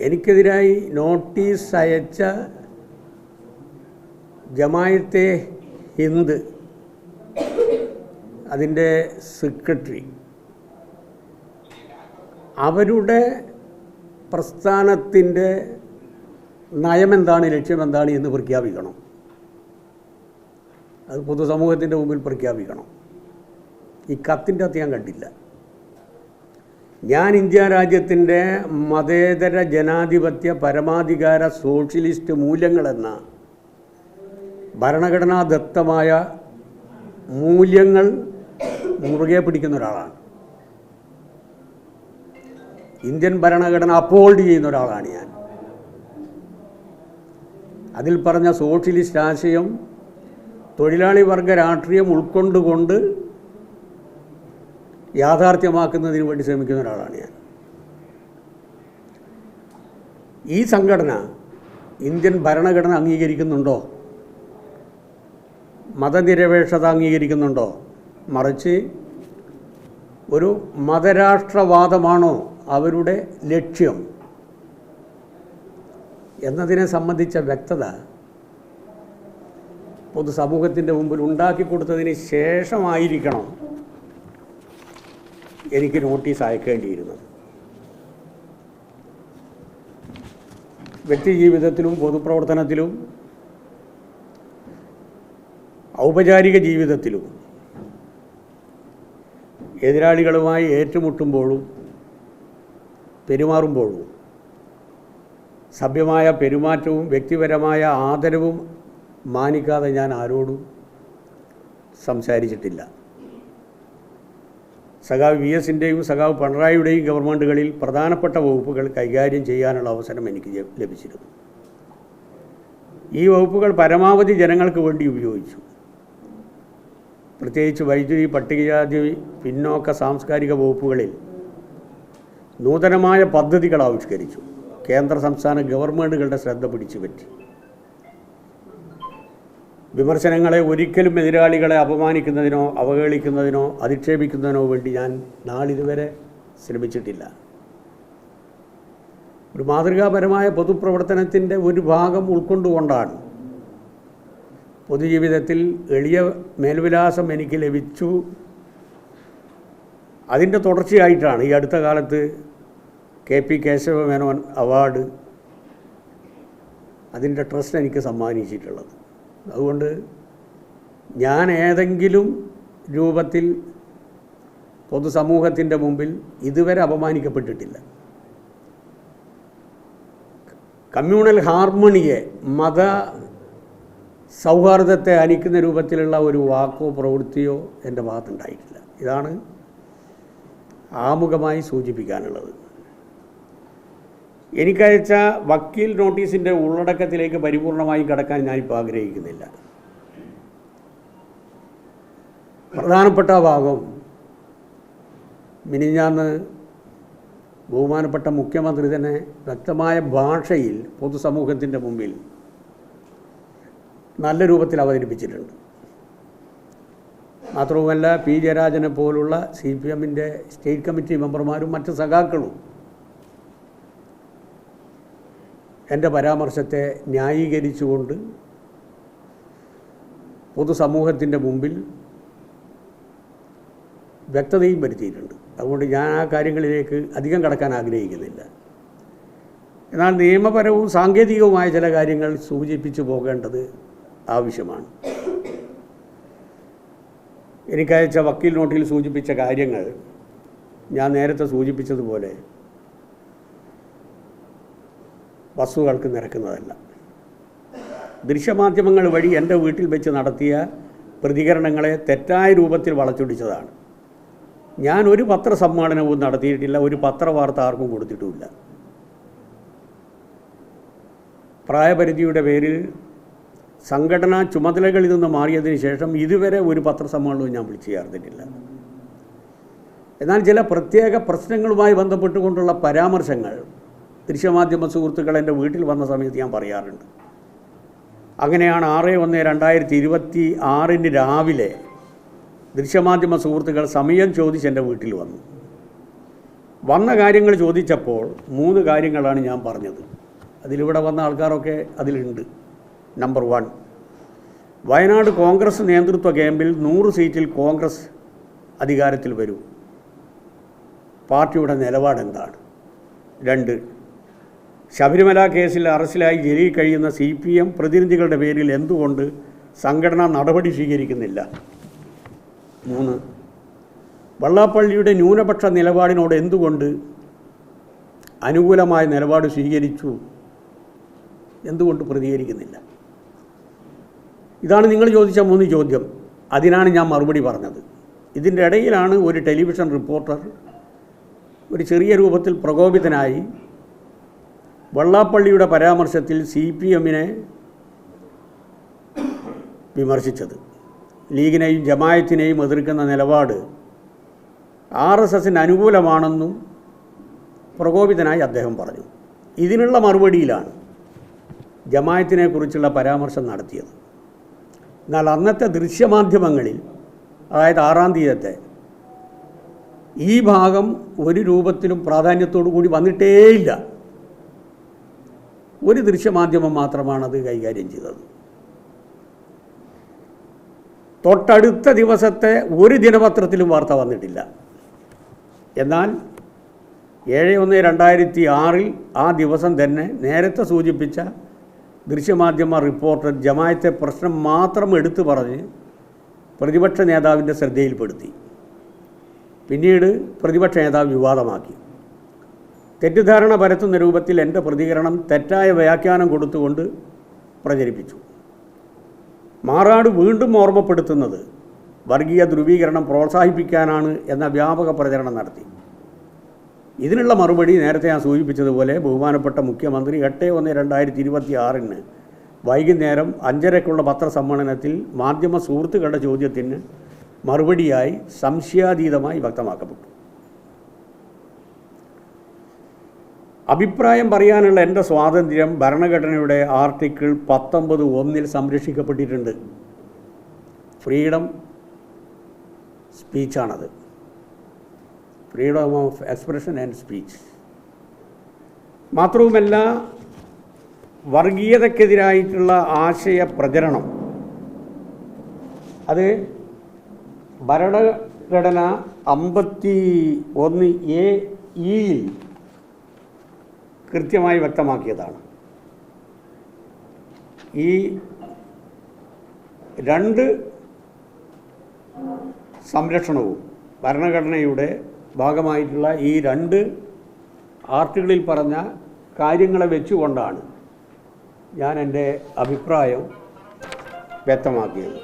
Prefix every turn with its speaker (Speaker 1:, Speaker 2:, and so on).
Speaker 1: എനിക്കെതിരായി notice അയച്ച ജമായത്തെ ഹിന്ദ് അതിന്റെ secretary അവരുടെ പ്രസ്ഥാനത്തിന്റെ നയമെന്താണ് ലക്ഷ്യമെന്താണ് എന്ന് പ്രഖ്യാപിക്കണം. അത് പൊതുസമൂഹത്തിന്റെ മുമ്പിൽ പ്രഖ്യാപിക്കണം. ഈ കത്തിന്റെ അകത്ത് ഞാൻ കണ്ടില്ല. ഞാൻ ഇന്ത്യ രാജ്യത്തിന്റെ മതേതര ജനാധിപത്യ പരമാധികാര സോഷ്യലിസ്റ്റ് മൂല്യങ്ങളെന്ന ഭരണഘടനാദത്തമായ മൂല്യങ്ങൾ മുറുകെ പിടിക്കുന്ന ഒരാളാണ്. ഇന്ത്യൻ ഭരണഘടന അപ്പോൾഡ് ചെയ്യുന്ന ഒരാളാണ് ഞാൻ. അതിൽ പറഞ്ഞ സോഷ്യലിസ്റ്റ് ആശയം തൊഴിലാളി വർഗ രാഷ്ട്രീയം ഉൾക്കൊണ്ടുകൊണ്ട് യാഥാർത്ഥ്യമാക്കുന്നതിന് വേണ്ടി ശ്രമിക്കുന്ന ഒരാളാണ് ഞാൻ. ഈ സംഘടന ഇന്ത്യൻ ഭരണഘടന അംഗീകരിക്കുന്നുണ്ടോ? മതനിരപേക്ഷത അംഗീകരിക്കുന്നുണ്ടോ? മറിച്ച് ഒരു മതരാഷ്ട്രവാദമാണോ അവരുടെ ലക്ഷ്യം? എന്നതിനെ സംബന്ധിച്ച വ്യക്തത പൊതുസമൂഹത്തിന്റെ മുമ്പിൽ ഉണ്ടാക്കി കൊടുത്തതിന് ശേഷമായിരിക്കണം എനിക്ക് നോട്ടീസ് അയക്കേണ്ടിയിരുന്നത്. വ്യക്തി ജീവിതത്തിലും പൊതുപ്രവർത്തനത്തിലും ഔപചാരിക ജീവിതത്തിലും എതിരാളികളുമായി ഏറ്റുമുട്ടുമ്പോഴും പെരുമാറുമ്പോഴും സഭ്യമായ പെരുമാറ്റവും വ്യക്തിപരമായ ആദരവും മാനിക്കാതെ ഞാൻ ആരോടും സംസാരിച്ചിട്ടില്ല. സഖാവ് വി എസിന്റെയും സഖാവ് പിണറായിയുടെയും ഗവൺമെന്റുകളിൽ പ്രധാനപ്പെട്ട വകുപ്പുകൾ കൈകാര്യം ചെയ്യാനുള്ള അവസരം എനിക്ക് ലഭിച്ചിരുന്നു. ഈ വകുപ്പുകൾ പരമാവധി ജനങ്ങൾക്ക് വേണ്ടി ഉപയോഗിച്ചു. പ്രത്യേകിച്ച് വൈദ്യുതി പട്ടികജാതി പിന്നോക്ക സാംസ്കാരിക വകുപ്പുകളിൽ നൂതനമായ പദ്ധതികൾ ആവിഷ്കരിച്ചു. കേന്ദ്ര സംസ്ഥാന ഗവൺമെന്റുകളുടെ ശ്രദ്ധ പിടിച്ചു പറ്റി വിമർശനങ്ങളെ ഒരിക്കലും എതിരാളികളെ അപമാനിക്കുന്നതിനോ അവഹേളിക്കുന്നതിനോ അധിക്ഷേപിക്കുന്നതിനോ വേണ്ടി ഞാൻ നാളിതുവരെ ശ്രമിച്ചിട്ടില്ല. ഒരു മാതൃകാപരമായ പൊതുപ്രവർത്തനത്തിന്റെ ഒരു ഭാഗം ഉൾക്കൊണ്ടുകൊണ്ടാണ് പൊതുജീവിതത്തിൽ എളിയ മേൽവിലാസം എനിക്ക് ലഭിച്ചു. അതിന്റെ തുടർച്ചയായിട്ടാണ് ഈ അടുത്ത കാലത്ത് കെ പി കേശവമേനോൻ അവാർഡ് അതിന്റെ ട്രസ്റ്റ് എനിക്ക് സമ്മാനിച്ചിട്ടുള്ളത്. അതുകൊണ്ട് ഞാൻ ഏതെങ്കിലും രൂപത്തിൽ പൊതുസമൂഹത്തിന്റെ മുമ്പിൽ ഇതുവരെ അപമാനിക്കപ്പെട്ടിട്ടില്ല. കമ്മ്യൂണൽ ഹാർമണിയെ മത സൗഹാർദ്ദത്തെ അനിക്കുന്ന രൂപത്തിലുള്ള ഒരു വാക്കോ പ്രവൃത്തിയോ എന്റെ ഭാഗത്തുണ്ടായിട്ടില്ല. ഇതാണ് ആമുഖമായി സൂചിപ്പിക്കാനുള്ളത്. എനിക്കയച്ച വക്കീൽ നോട്ടീസിന്റെ ഉള്ളടക്കത്തിലേക്ക് പരിപൂർണമായി കടക്കാൻ ഞാനിപ്പോൾ ആഗ്രഹിക്കുന്നില്ല. പ്രധാനപ്പെട്ട ഭാഗം മിനിഞ്ഞാന്ന് ബഹുമാനപ്പെട്ട മുഖ്യമന്ത്രി തന്നെ വ്യക്തമായ ഭാഷയിൽ പൊതുസമൂഹത്തിന്റെ മുമ്പിൽ നല്ല രൂപത്തിൽ അവതരിപ്പിച്ചിട്ടുണ്ട്. മാത്രവുമല്ല പി ജയരാജനെ പോലുള്ള സി പി എമ്മിന്റെ സ്റ്റേറ്റ് കമ്മിറ്റി മെമ്പർമാരും മറ്റ് സഖാക്കളും എന്റെ പരാമർശത്തെ ന്യായീകരിച്ചുകൊണ്ട് പൊതുസമൂഹത്തിന്റെ മുമ്പിൽ വ്യക്തതയും വരുത്തിയിട്ടുണ്ട്. അതുകൊണ്ട് ഞാൻ ആ കാര്യങ്ങളിലേക്ക് അധികം കടക്കാൻ ആഗ്രഹിക്കുന്നില്ല. എന്നാൽ നിയമപരവും സാങ്കേതികവുമായ ചില കാര്യങ്ങൾ സൂചിപ്പിച്ചു പോകേണ്ടത് ആവശ്യമാണ്. എനിക്കയച്ച വക്കീൽ നോട്ടിൽ സൂചിപ്പിച്ച കാര്യങ്ങൾ ഞാൻ നേരത്തെ സൂചിപ്പിച്ചതുപോലെ വസ്തുക്കൾക്ക് നിരക്കുന്നതല്ല. ദൃശ്യമാധ്യമങ്ങൾ വഴി എന്റെ വീട്ടിൽ വെച്ച് നടത്തിയ പ്രതികരണങ്ങളെ തെറ്റായ രൂപത്തിൽ വളച്ചൊടിച്ചതാണ്. ഞാൻ ഒരു പത്രസമ്മേളനവും നടത്തിയിട്ടില്ല ഒരു പത്രവാർത്ത ആർക്കും കൊടുത്തിട്ടുമില്ല. പ്രായപരിധിയുടെ പേരിൽ സംഘടനാ ചുമതലകളിൽ നിന്ന് മാറിയതിന് ശേഷം ഇതുവരെ ഒരു പത്രസമ്മേളനവും ഞാൻ വിളിച്ചു ചേർന്നിട്ടില്ല എന്നാൽ ചില പ്രത്യേക പ്രശ്നങ്ങളുമായി ബന്ധപ്പെട്ടുകൊണ്ടുള്ള പരാമർശങ്ങൾ ദൃശ്യമാധ്യമ സുഹൃത്തുക്കൾ എന്റെ വീട്ടിൽ വന്ന സമയത്ത് ഞാൻ പറയാറുണ്ട്. അങ്ങനെയാണ് ആറ് ഒന്ന് രണ്ടായിരത്തി ഇരുപത്തി ആറിന് രാവിലെ ദൃശ്യമാധ്യമ സുഹൃത്തുക്കൾ സമയം ചോദിച്ച് എന്റെ വീട്ടിൽ വന്നു. വന്ന കാര്യങ്ങൾ ചോദിച്ചപ്പോൾ മൂന്ന് കാര്യങ്ങളാണ് ഞാൻ പറഞ്ഞത്. അതിലിവിടെ വന്ന ആൾക്കാരൊക്കെ അതിലുണ്ട്. നമ്പർ വൺ വയനാട് കോൺഗ്രസ് നേതൃത്വ ക്യാമ്പിൽ നൂറ് സീറ്റിൽ കോൺഗ്രസ് അധികാരത്തിൽ വരും. പാർട്ടിയുടെ നിലപാടെന്താണ്? രണ്ട് ശബരിമല കേസിൽ അറസ്റ്റിലായി ജയിലിൽ കഴിയുന്ന സി പി എം പ്രതിനിധികളുടെ പേരിൽ എന്തുകൊണ്ട് സംഘടന നടപടി സ്വീകരിക്കുന്നില്ല? മൂന്ന്. വള്ളാപ്പള്ളിയുടെ ന്യൂനപക്ഷ നിലപാടിനോട് എന്തുകൊണ്ട് അനുകൂലമായ നിലപാട് സ്വീകരിച്ചു? എന്തുകൊണ്ട് പ്രതികരിക്കുന്നില്ല? ഇതാണ് നിങ്ങൾ ചോദിച്ച മൂന്ന് ചോദ്യം. അതിനാണ് ഞാൻ മറുപടി പറഞ്ഞത്. ഇതിന്റെ ഇടയിലാണ് ഒരു ടെലിവിഷൻ റിപ്പോർട്ടർ ഒരു ചെറിയ രൂപത്തിൽ പ്രകോപിതനായി വെള്ളാപ്പള്ളിയുടെ പരാമർശത്തിൽ സി പി എമ്മിനെ വിമർശിച്ചത്. ലീഗിനെയും ജമായത്തിനെയും എതിർക്കുന്ന നിലപാട് ആർ എസ് എസിന് അനുകൂലമാണെന്നും പ്രകോപിതനായി അദ്ദേഹം പറഞ്ഞു. ഇതിനുള്ള മറുപടിയിലാണ് ജമായത്തിനെക്കുറിച്ചുള്ള പരാമർശം നടത്തിയത്. എന്നാൽ അന്നത്തെ ദൃശ്യമാധ്യമങ്ങളിൽ അതായത് ആറാം തീയതിത്തെ ഈ ഭാഗം ഒരു രൂപത്തിലും പ്രാധാന്യത്തോടു കൂടി വന്നിട്ടേയില്ല. ഒരു ദൃശ്യമാധ്യമം മാത്രമാണ് അത് കൈകാര്യം ചെയ്തത്. തൊട്ടടുത്ത ദിവസത്തെ ഒരു ദിനപത്രത്തിലും വാർത്ത വന്നിട്ടില്ല. എന്നാൽ ഏഴ് ഒന്ന് രണ്ടായിരത്തി ആറിൽ ആ ദിവസം തന്നെ നേരത്തെ സൂചിപ്പിച്ച ദൃശ്യമാധ്യമ റിപ്പോർട്ടർ ജമായത്തെ പ്രശ്നം മാത്രം എടുത്തു പറഞ്ഞ് പ്രതിപക്ഷ നേതാവിന്റെ ശ്രദ്ധയിൽപ്പെടുത്തി. പിന്നീട് പ്രതിപക്ഷ നേതാവ് വിവാദമാക്കി. തെറ്റിദ്ധാരണ പരത്തുന്ന രൂപത്തിൽ എന്റെ പ്രതികരണം തെറ്റായ വ്യാഖ്യാനം കൊടുത്തുകൊണ്ട് പ്രചരിപ്പിച്ചു. മാറാട് വീണ്ടും ഓർമ്മപ്പെടുത്തുന്നത് വർഗീയ ധ്രുവീകരണം പ്രോത്സാഹിപ്പിക്കാനാണ് എന്ന വ്യാപക പ്രചരണം നടത്തി. ഇതിനുള്ള മറുപടി നേരത്തെ ഞാൻ സൂചിപ്പിച്ചതുപോലെ ബഹുമാനപ്പെട്ട മുഖ്യമന്ത്രി എട്ട് ഒന്ന് രണ്ടായിരത്തി ഇരുപത്തി ആറിന് വൈകുന്നേരം അഞ്ചരക്കുള്ള പത്രസമ്മേളനത്തിൽ മാധ്യമ സുഹൃത്തുക്കളുടെ ചോദ്യത്തിന് മറുപടിയായി സംശയാതീതമായി വ്യക്തമാക്കപ്പെട്ടു. അഭിപ്രായം പറയാനുള്ള എന്റെ സ്വാതന്ത്ര്യം ഭരണഘടനയുടെ ആർട്ടിക്കിൾ പത്തൊമ്പത് ഒന്നിൽ സംരക്ഷിക്കപ്പെട്ടിട്ടുണ്ട്. Freedom സ്പീച്ചാണത്. Freedom of expression and speech. മാത്രവുമല്ല വർഗീയതക്കെതിരായിട്ടുള്ള ആശയ പ്രചരണം അത് ഭരണഘടന അമ്പത്തി ഒന്ന് എ ഇയിൽ കൃത്യമായി വ്യക്തമാക്കിയതാണ്. ഈ രണ്ട് സംരക്ഷണവും ഭരണഘടനയുടെ ഭാഗമായിട്ടുള്ള ഈ രണ്ട് ആർട്ടിക്കിളിൽ പറഞ്ഞ കാര്യങ്ങളെ വെച്ചുകൊണ്ടാണ് ഞാൻ എന്റെ അഭിപ്രായം വ്യക്തമാക്കിയത്.